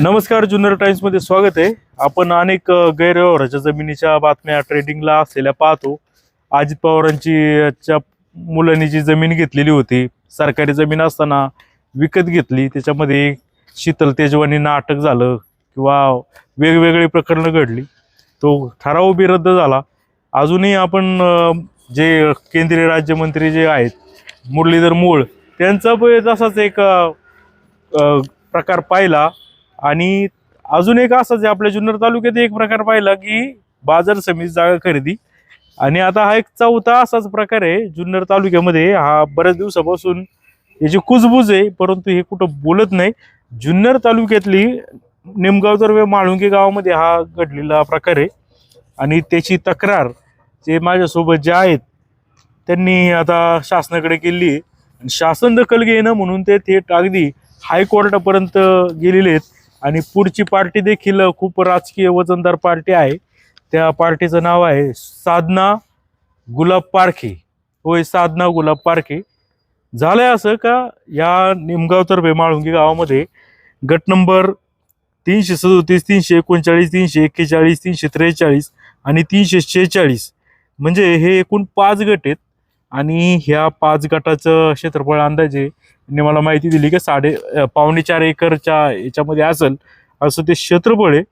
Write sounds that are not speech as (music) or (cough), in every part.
नमस्कार जुन्नर टाइम्समध्ये स्वागत आहे. आपण अनेक गैरव्यवहाराच्या जमिनीच्या बातम्या ट्रेडिंगला असलेल्या पाहतो. अजित पवारांची च्या मुलांनी जी जमीन घेतलेली होती सरकारी जमीन असताना विकत घेतली त्याच्यामध्ये शीतल तेजवानींना अटक झालं किंवा वेगवेगळी प्रकरणं घडली. तो ठराव बी रद्द झाला. अजूनही आपण जे केंद्रीय राज्यमंत्री जे आहेत मुरलीधर मूळ त्यांचा पण तसाच एक प्रकार पाहिला. आणि अजून एक असंच जे आपल्या जुन्नर तालुक्यात एक प्रकार पाहिला की बाजार समिती जागा खरेदी. आणि आता हा एक चौथा असाच प्रकार आहे जुन्नर तालुक्यामध्ये. हा बऱ्याच दिवसापासून याची कुजबूज आहे परंतु हे कुठं बोलत नाही. जुन्नर तालुक्यातली निमगाव तर्फे माळुंगे गावामध्ये हा घडलेला प्रकार आहे. आणि त्याची तक्रार जे माझ्यासोबत जे आहेत त्यांनी आता शासनाकडे केली आहे. आणि शासन दखल घेणं म्हणून ते थेट अगदी हायकोर्टापर्यंत गेलेले आहेत. आणि पुढची पार्टी देखील खूप राजकीय वजनदार पार्टी आहे. त्या पार्टीचं नाव आहे साधना गुलाब पारखे. होय साधना गुलाब पारखे. झालंय असं का या निमगाव तर्फे माळुंगी गावामध्ये गट नंबर तीनशे सदोतीस तीनशे एकोणचाळीस तीनशे एक्केचाळीस तीनशे त्रेचाळीस आणि तीनशे शेहेचाळीस. म्हणजे हे एकूण पाच गट आहेत. आणि ह्या पाच गटाचं क्षेत्रफळ अंदाजे मला माहिती दिली की साडे पावणे चार एकरच्या याच्यामध्ये असेल असं ते क्षेत्रफळ आहे.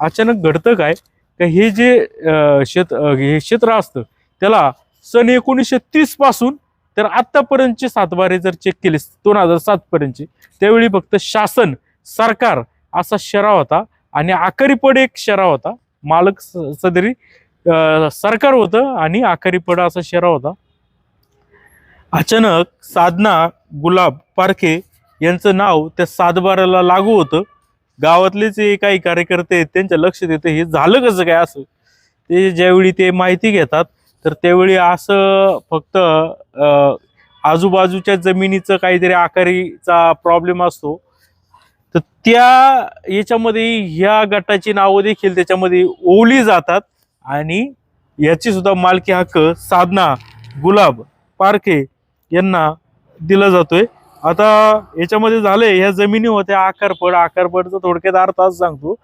अचानक घडतं काय? का हे जे क्षेत्र शेत हे क्षेत्र असतं त्याला सन एकोणीसशे तीसपासून तर आत्तापर्यंतचे सातबारे जर चेक केले दोन हजार सातपर्यंतचे त्यावेळी फक्त शासन सरकार असा शराव होता आणि आखारी एक शराव होता. मालक स- सदरी सरकार होतं आणि आकारीपड असा शराव होता. अचानक साधना गुलाब पारखे यांचं नाव त्या सातबाराला लागू होतं. गावातले जे काही कार्यकर्ते आहेत त्यांच्या लक्षात येतं हे झालं कसं काय असं? ते ज्यावेळी ते माहिती घेतात तर त्यावेळी असं फक्त आजूबाजूच्या जमिनीचं काहीतरी आकारीचा प्रॉब्लेम असतो. तर त्या याच्यामध्ये ह्या गटाची नावं देखील त्याच्यामध्ये ओवली जातात आणि याची सुद्धा मालकी हक्क साधना गुलाब पारखे यांना दिला जातोय. आता याच्यामध्ये झालंय ह्या जमिनी होत्या आकारपड आकारपडचा थोडक्यात अर्थ असं सांगतो.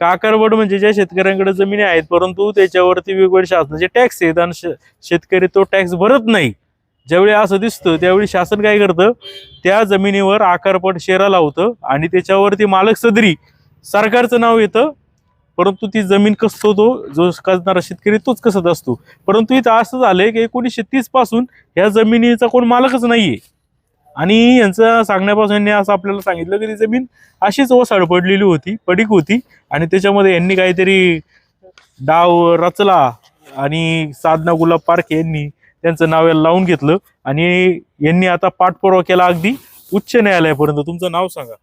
का आकारपड म्हणजे ज्या शेतकऱ्यांकडे जमिनी आहेत परंतु त्याच्यावरती वेगवेगळे शासनाचे टॅक्स आहेत आणि शेतकरी तो टॅक्स भरत नाही. ज्यावेळी असं दिसतं त्यावेळी शासन काय करतं? त्या जमिनीवर आकारपट शेरा लावतं आणि त्याच्यावरती मालक सदरी सरकारचं नाव येतं. परंतु ती जमीन कसतो तो जो कसणारा शेतकरी तोच कसत असतो. परंतु इथं असं झालंय की एकोणीसशे तीसपासून ह्या जमिनीचा कोण मालकच नाहीये. आणि यांचं सांगण्यापासून यांनी असं आपल्याला सांगितलं की ती जमीन अशीच ओसाड पडलेली होती पडीक होती. आणि त्याच्यामध्ये यांनी काहीतरी डाव रचला आणि साधना गुलाब पारखे यांनी त्यांचं नाव याला लावून घेतलं. आणि यांनी आता पाठपुरावा केला अगदी उच्च न्यायालयापर्यंत. तुमचं नाव सांगा.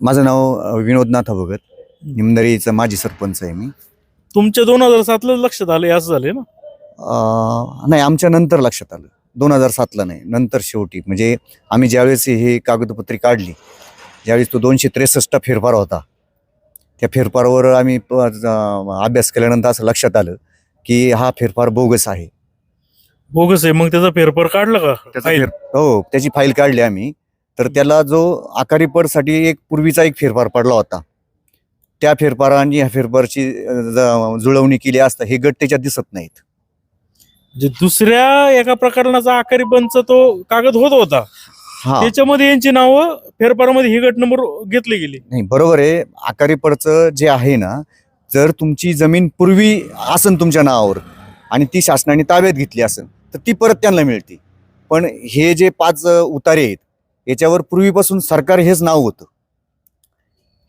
माझं नाव विनोदनाथ विनोद नाथा भगत निमदरीचा माजी सरपंच आहे मी. तुमच्या दोन हजार सातला लक्षात आलं असं झालंय ना? अ, नाही आमच्या नंतर लक्षात आलं. दोन हजार सातला नाही नंतर शेवटी. म्हणजे आम्ही ज्यावेळेस हे कागदपत्री काढली ज्यावेळेस तो दोनशे त्रेसष्टचा फेरफार होता त्या फेरफारावर आम्ही प- अभ्यास केल्यानंतर असं लक्षात आलं की हा फेरफार बोगस आहे. बोगस आहे मग त्याचा फेरफार काढला का? त्याचा फाईल? फेर- हो त्याची फाईल काढली आम्ही. तर त्याला जो आकारी पडसाठी एक पूर्वीचा एक फेरफार पडला होता. त्या फेरफारा आणि ह्या फेरफारची ज- जुळवणी केली असता हे गट त्याच्यात दिसत नाहीत. जे दुसऱ्या एका प्रकरणाचा आकारी पंच तो कागद होत होता. हा. त्याच्यामध्ये यांची नावं फेरफारामध्ये ही गट नंबर घेतली गेली. नाही बरोबर आहे. आकारी पडचं जे आहे ना जर तुमची जमीन पूर्वी असन तुमच्या नावावर आणि ती शासनाने ताब्यात घेतली असेल तर ती परत त्यांना मिळते. पण हे जे पाच अ, उतारे आहेत याच्यावर पूर्वीपासून सरकार हेच नाव होतं.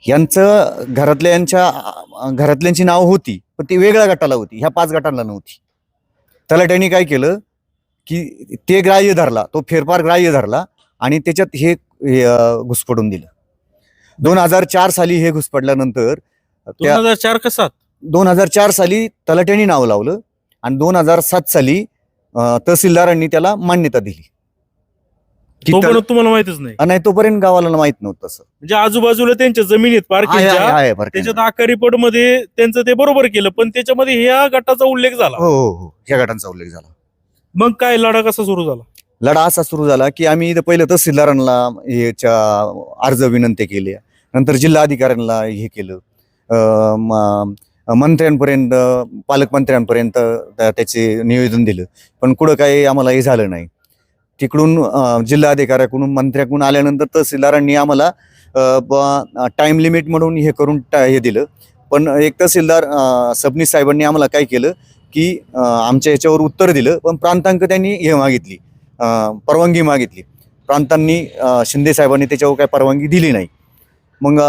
यांचं घरातल्यांच्या घरातल्यांची नाव होती पण ती वेगळ्या गटाला होती ह्या पाच गटांना नव्हती. तलाट्याने काय केलं की ते ग्राह्य धरला तो फेरफार ग्राह्य धरला आणि त्याच्यात हे घुसपडून दिलं. दोन हजार चार साली हे घुसपडल्यानंतर दोन हजार चार का सात दोन हजार चार साली तलाट्याने नाव लावलं आणि दोन हजार सात साली तहसीलदारांनी त्याला मान्यता दिली. की तोपर्यंत तुम्हाला माहितच नाही. नाही तोपर्यंत गावाला माहीत नव्हतं तसं. म्हणजे आजूबाजूला त्यांच्या जमिनीत आहे, आहे, पार्किंगच्या आहे, बरं का. त्याच्यात आकारी पडमध्ये त्यांचं ते बरोबर केलं पण त्याच्यामध्ये ह्या गटाचा उल्लेख झाला. हो हो हो. ह्या गटांचा उल्लेख झाला. मग काय लढा कसा सुरू झाला? लढा असा सुरू झाला की आम्ही इथं पहिलं तहसीलदारांना याच्या अर्ज विनंती केली. नंतर जिल्हा अधिकाऱ्यांना हे केलं. अं, म- मंत्र्यांपर्यंत पालकमंत्र्यांपर्यंत त्या- त्याचे निवेदन दिलं. पण कुठं काही आम्हाला हे झालं नाही. तिकडून जिल्हाधिकाऱ्याकडून जिल्हा अधिकाऱ्याकडून मंत्र्याकडून आल्यानंतर तहसीलदारांनी आम्हाला टाईम लिमिट म्हणून हे करून हे दिलं. पण एक तहसीलदार सबनीस साहेबांनी आम्हाला काय केलं की आमच्या याच्यावर उत्तर दिलं पण प्रांतांक त्यांनी हे मागितली परवानगी मागितली. प्रांतांनी शिंदेसाहेबांनी शिंदे साहेबांनी त्याच्यावर काय परवानगी दिली नाही. मग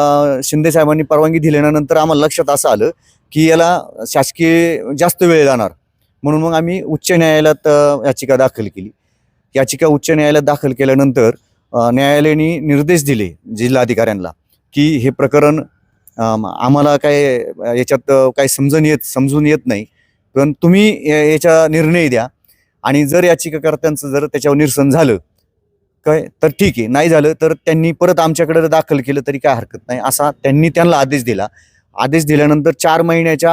शिंदे साहेबांनी परवानगी दिल्यानंतर आम्हाला लक्षात असं आलं की याला शासकीय जास्त वेळ जाणार. म्हणून मग आम्ही उच्च न्यायालयात याचिका दाखल केली. याचिका उच्च न्यायालयात दाखल केल्यानंतर न्यायालयाने निर्देश दिले जिल्हाधिकाऱ्यांना की हे प्रकरण आम्हाला काय याच्यात काय समजून येत समजून येत नाही. पण तुम्ही याचा निर्णय द्या आणि जर याचिकाकर्त्यांचं जर त्याच्यावर निरसन झालं काय तर ठीक आहे. नाही झालं तर त्यांनी परत आमच्याकडे दाखल केलं तरी काय हरकत नाही असा त्यांनी त्यांना आदेश दिला. आदेश दिल्यानंतर चार महिन्याच्या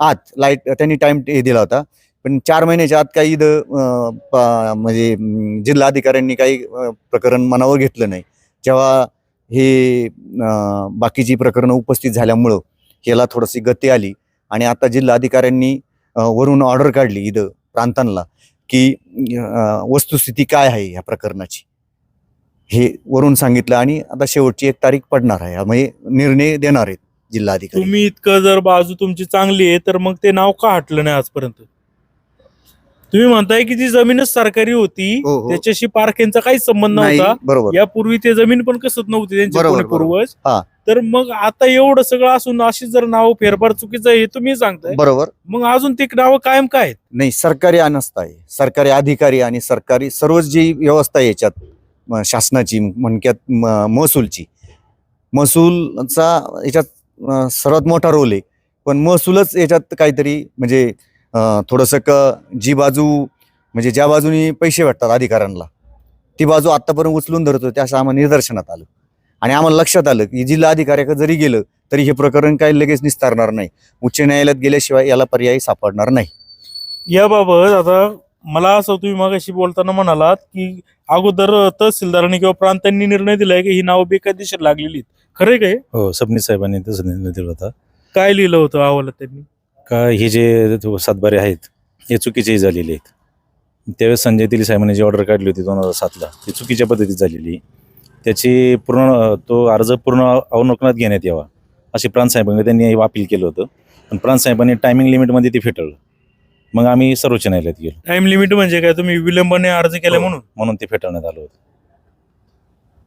आत लाइट त्यांनी टाइम दिला होता. पण चार महिन्याच्या आत काही म्हणजे जिल्हाधिकाऱ्यांनी काही प्रकरण मनावर घेतलं नाही. जेव्हा हे बाकीची प्रकरणं उपस्थित झाल्यामुळं याला थोडीशी गती आली. आणि आता जिल्हाधिकाऱ्यांनी वरून ऑर्डर काढली इथं प्रांतांना की वस्तुस्थिती काय आहे ह्या प्रकरणाची? हे वरून सांगितलं आणि आता शेवटची एक तारीख पडणार आहे. म्हणजे निर्णय देणार आहेत जिल्हाधिकारी. तुम्ही इतकं जर बाजू तुमची चांगली आहे तर मग ते नाव का हटलं नाही आजपर्यंत? तुम्ही म्हणताय की ती जमीनच सरकारी होती हो, हो. त्याच्याशी पारखेंचा काही संबंध नाही नव्हता. बरोबर. यापूर्वी ते जमीन पण कसत नव्हती त्यांचे बरोबर, कोणी पूर्वज. हा. तर मग आता एवढं सगळं असून अशी जर नाव फेरफार चुकीचं आहे हे तुम्ही सांगताय. बरोबर. मग अजून ती नावं कायम काय आहेत? नाही सरकारी अनस्था आहे. सरकारी अधिकारी आणि सरकारी सर्वच जी व्यवस्था आहे याच्यात म, शासनाची म्हणक्यात म- महसूलची. महसूलचा याच्यात अं, सर्वात मोठा रोल आहे. पण महसूलच याच्यात काहीतरी म्हणजे थोडंसं क जी बाजू म्हणजे ज्या बाजूनी पैसे भेटतात अधिकाऱ्यांना ती बाजू आतापर्यंत उचलून धरत होती असं आम्हाला निदर्शनात आलं. आणि आम्हाला लक्षात आलं की जिल्हा अधिकाऱ्याकडे जरी गेलं तरी हे प्रकरण काही लगेच निस्तारणार नाही. उच्च न्यायालयात गेल्याशिवाय याला पर्याय सापडणार नाही. याबाबत आता मला असं तुम्ही मगाशी बोलताना म्हणालात की अगोदर तहसीलदारांनी किंवा प्रांतांनी निर्णय दिलाय की ही नावं बेकायदेशीर लागलेली आहेत. खरंय काय हो? सबनीस साहेबांनी तसं निर्णय दिला होता. काय लिहिलं होतं अहवालात त्यांनी? का हे जे तो सातबारे आहेत हे चुकीचेही झालेले आहेत. त्यावेळेस संजय दिली साहेबांनी जी ऑर्डर काढली होती दोन हजार सातला ती चुकीच्या पद्धतीत झालेली. त्याची पूर्ण तो अर्ज पूर्ण अवलोकनात घेण्यात यावा अशी प्रांत साहेबांनी त्यांनी अपील केलं होतं. पण प्रांत साहेबांनी टायमिंग लिमिटमध्ये ते फेटाळलं. मग आम्ही सर्वोच्च न्यायालयात गेलो. टाइम लिमिट म्हणजे काय? तुम्ही विलंबाने अर्ज केला हो. म्हणून? म्हणून ते फेटाळण्यात आलं होतं.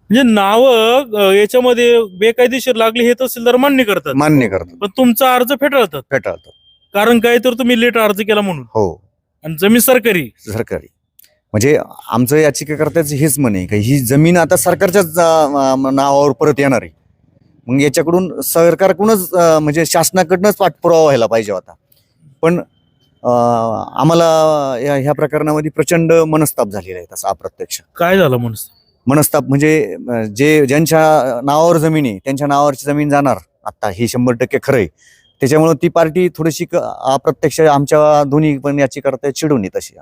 म्हणजे नावं याच्यामध्ये बेकायदेशीर लागली हे तहसीलदार मान्य करतात. मान्य करतो पण तुमचा अर्ज फेटाळतात. फेटाळतो कारण काय तर तुम्ही लेट अर्ज केला म्हणून. हो. आणि जमीन सरकारी. सरकारी. म्हणजे आमचं याचिकाकर्त्याचं हेच म्हणे की ही जमीन आता सरकारच्याच अं, नावावर परत येणार आहे. मग याच्याकडून सरकारकडूनच अं, म्हणजे शासनाकडनंच पाठपुरावा व्हायला पाहिजे होता. पण अं, आम्हाला या ह्या प्रकरणामध्ये प्रचंड मनस्ताप झालेला आहे तसा अप्रत्यक्ष. काय झालं म्हणून मनस्ताप म्हणजे अं, जे ज्यांच्या नावावर जमीन आहे त्यांच्या नावावरची जमीन जाणार. आता हे शंभर टक्के खरं आहे. त्याच्यामुळे ती पार्टी थोडीशी क- अप्रत्यक्ष आमच्या दोन्ही पण याचिकाकर्त्या चिडून येत अशी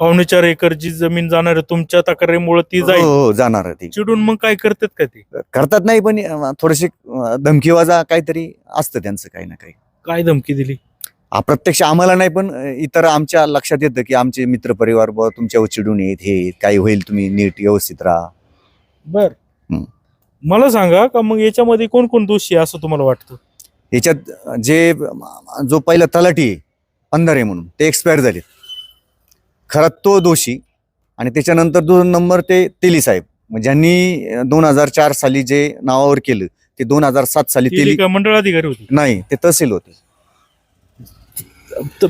पावणे चार एकरची जमीन जाणार आहे तुमच्या तक्रारीमुळे ती जाईल. हो हो, जाणार आहे ती. चिडून मग काय करतात का ते? करतात नाही पण अं, अं, धमकीवाजा काहीतरी असतं त्यांचं काही ना काही. काय धमकी दिली? अप्रत्यक्ष आम्हाला नाही पण अं, इतर आमच्या लक्षात येतं की आमचे मित्रपरिवार ब तुमच्यावर चिडून येत हे काही होईल तुम्ही नीट व्यवस्थित राहा. बर. हम्म. मला सांगा का मग याच्यामध्ये कोण कोण दोषी आहे असं तुम्हाला वाटतं? याच्यात जे जो पहिला तलाठी आहे, अंधारे म्हणून ते एक्सपायर झालेत खरा तो दोषी आणि त्याच्यानंतर दोन नंबर ते तेली साहेब ज्यांनी दोन हजार चार साली जे नावावर केलं ते दोन हजार सात साली तेली मंडळ अधिकारी होते? नाही ते तहसील होते.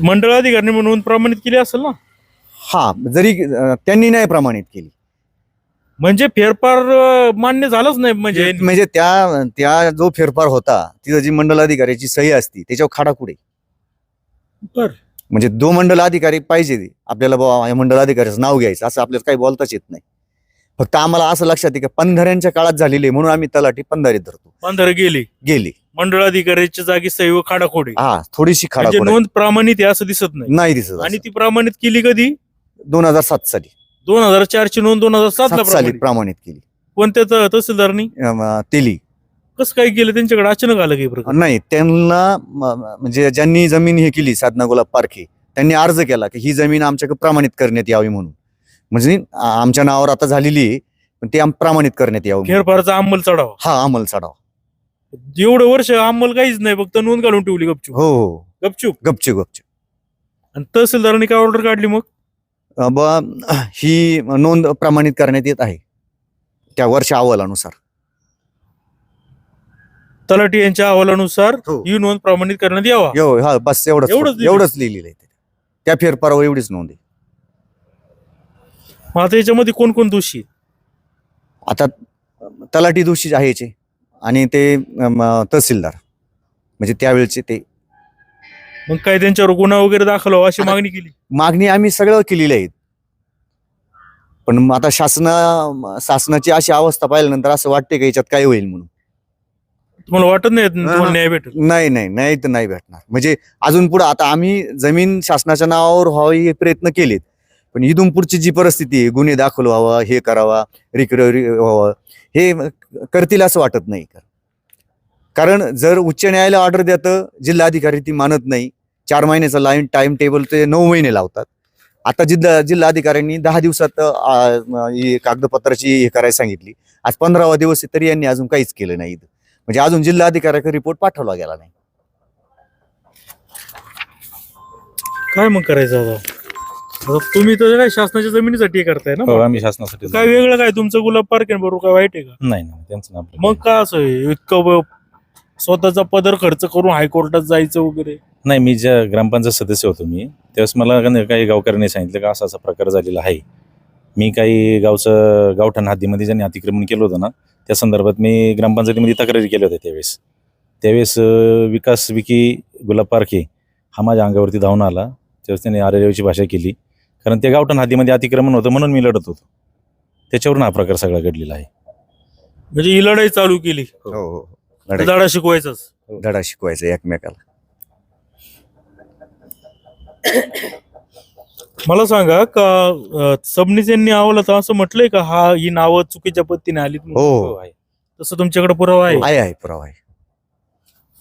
मंडळ अधिकारी म्हणून प्रमाणित केली असेल ना? हा जरी त्यांनी नाही प्रमाणित केली. म्हणजे फेरफार अं, मान्य झालंच नाही म्हणजे म्हणजे त्या त्या जो फेरफार होता तिथं जी मंडल अधिकाऱ्याची सही असती त्याच्यावर खाडाखुडे बर. म्हणजे दो मंडल अधिकारी पाहिजे आपल्याला बाबा या मंडल अधिकाऱ्याचं नाव घ्यायचं असं आपल्याला काही बोलताच येत नाही. फक्त आम्हाला असं लक्षात आहे की पंधऱ्यांच्या काळात झालेली आहे, म्हणून आम्ही तलाठी पंधरीत धरतो. पंधरा गेली. गेली. मंडळ अधिकाऱ्याच्या जागी सैव खाडाखोडे हा थोडीशी म्हणजे खाडाखोड नोंद प्रमाणित आहे असं दिसत नाही. नाही दिसत आणि ती प्रमाणित केली कधी? दोन हजार सात साली. दोन हजार चार ची नोंद दोन हजार सात ला सात साली प्रमाणित. प्रमाणित केली. कोणत्या त- तहसीलदारनी? तेली. कसं काय केलं? त्यांच्याकडे अचानक आलं काही प्रकार नाही त्यांना म- म- म्हणजे ज्यांनी जमीन हे केली साधना गुलाब पारखे त्यांनी अर्ज केला की ही जमीन आमच्याकडे प्रमाणित करण्यात यावी म्हणून. म्हणजे आ- आमच्या नावावर आता झालेली आहे पण ती आम- प्रमाणित करण्यात यावं म्हणून. फेरफारचा अंमल चढावा. हा अंमल चढावा. एवढं वर्ष अंमल काहीच नाही फक्त नोंद घालून ठेवली गपचूप. हो हो. गपचूप. गपचे गपचे आणि तहसीलदारांनी काय ऑर्डर काढली मग? ब (clears throat) ही नोंद प्रमाणित करण्यात येत आहे त्या वर्ष अहवालानुसार तलाठी यांच्या अहवालानुसार हो. ही नोंद प्रमाणित करण्यात यावा एव हा बस एवढंच एवढंच लिहिलं? एवढंच लिहिलेलं आहे त्या फेरफारावर एवढीच नोंद आहे मग आता याच्यामध्ये कोण कोण दोषी आहेत? आता तलाठी दोषी आहे याचे आणि ते अम, तहसीलदार म्हणजे त्यावेळेचे ते मग काय त्यांच्यावर गुन्हा वगैरे दाखल व्हावा अशी मागणी केली? मागणी आम्ही सगळं केलेली आहेत पण आता शासना शासनाची अशी अवस्था पाहिल्यानंतर असं वाटते का याच्यात काय होईल म्हणून? तुम्हाला वाटत नाही तुम्हाला न्याय भेटेल? नाही नाही नाही तर नाही भेटणार. म्हणजे अजून पुढे आता आम्ही जमीन शासनाच्या नावावर व्हावी हे प्रयत्न केलेत. पण इथून पुढची जी परिस्थिती आहे गुन्हे दाखल व्हावा हे करावा रिकव्हरी व्हावं हे करतील असं वाटत नाही. कारण जर उच्च न्यायालय ऑर्डर देतं जिल्हाधिकारी ती मानत नाही. चार महिन्याचा लाईन टाइम टेबल ते नऊ महिने लावतात. आता जिल्हा जिल्हाधिकाऱ्यांनी दहा दिवसात ही कागदपत्राची हे करायला सांगितली. आज पंधरावा दिवस तरी यांनी अजून काहीच केलं नाही. म्हणजे अजून जिल्हाधिकाऱ्याकडे रिपोर्ट पाठवला गेला नाही. काय मग करायचं आता? तुम्ही तर काय शासनाच्या जमिनीसाठी हे करताय हो ना आम्ही शासनासाठी काय वेगळं काय? तुमचं गुलाब पार्क आहे बरोबर? काय वाईट आहे का? नाही नाही त्यांचं आपलं मग का असं आहे? इतकं ब- स्वतःचा पदर खर्च करून हायकोर्टात जायचं वगैरे? नाही मी ज्या ग्रामपंचायत सदस्य होतो मी त्यावेळेस मला का काही गावकऱ्यांनी सांगितलं का असा असा प्रकार झालेला आहे. मी काही गावचं गावठाण हद्दीमध्ये ज्यांनी अतिक्रमण केलं होतं ना त्या संदर्भात मी ग्रामपंचायतीमध्ये तक्रारी केल्या होत्या त्यावेळेस. त्यावेळेस अं, विकास विकी गुलाब पारखे हा माझ्या अंगावरती धावून आला. त्यावेळेस त्यांनी आरेरेवची भाषा केली. कारण त्या गावठाण हद्दीमध्ये अतिक्रमण होतं म्हणून मी लढत होतो. त्याच्यावरून हा प्रकार सगळा घडलेला आहे. म्हणजे ही लढाई चालू केली. हो हो. लढाई. धडा शिकवायचाच. धडा शिकवायचा एकमेकाला. मला सांगा का अं, सबनीस यांनी अहवालात असं म्हटलंय का हा ही नावं चुकीच्या पद्धतीने आलीत म्हणून? हो. आहे तसं तुमच्याकडे पुरावा आहे? आहे आहे पुरावा आहे.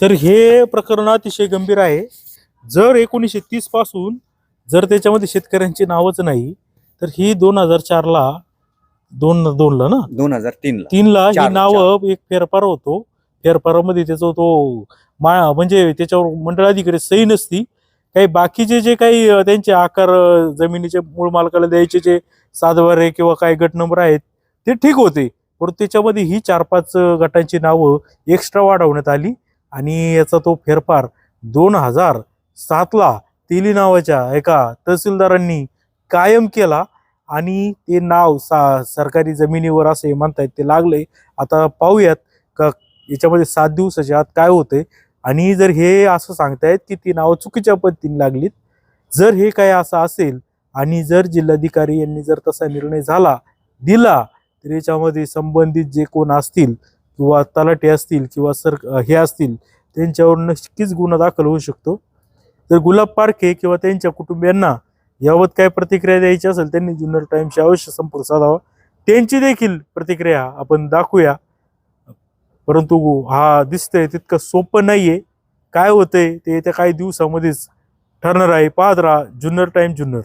तर हे प्रकरण अतिशय गंभीर आहे. जर एकोणीसशे तीसपासून जर त्याच्यामध्ये शेतकऱ्यांची नावच नाही तर ही दोन हजार चारला दोन दोनला ना? दोन हजार तीन ला तीनला ही चार- नावं एक फेरफार होतो. फेरफारामध्ये त्याचा तो मा म्हणजे त्याच्यावर मंडळ सही नसती. काही बाकीचे जे काही त्यांचे आकार जमिनीचे मूळ मालकाला द्यायचे जे सातवारे किंवा काही गट नंबर आहेत ते ठीक होते. परंतु त्याच्यामध्ये ही चार पाच गटांची नावं एक्स्ट्रा वाढवण्यात आली आणि याचा तो फेरफार दोन हजार सातला तेली नावाच्या एका तहसीलदारांनी कायम केला आणि ते नाव सा सरकारी जमिनीवर असे म्हणतायत ते लागले आता पाहूयात का याच्यामध्ये सात दिवसाच्या आत काय होते आणि जर हे असं सांगतायत की ती नावं चुकीच्या पद्धतीने लागलीत जर हे काय असं असेल आणि जर जिल्हाधिकारी यांनी जर तसा निर्णय झाला दिला तर याच्यामध्ये संबंधित जे कोण असतील किंवा तलाटे असतील किंवा सर हे असतील त्यांच्यावर नक्कीच गुन्हा दाखल होऊ शकतो. तर गुलाब पारखे किंवा त्यांच्या कुटुंबियांना यावत काय प्रतिक्रिया द्यायची असेल त्यांनी जुन्नर टाईमशी अवश्य संपर्क साधावा. त्यांची देखील प्रतिक्रिया आपण दाखवूया. परंतु हा दिसतंय तितकं सोपं नाहीये. काय होतंय ते येत्या काही दिवसामध्येच ठरणार आहे. पाहत राहा जुन्नर टाईम जुन्नर.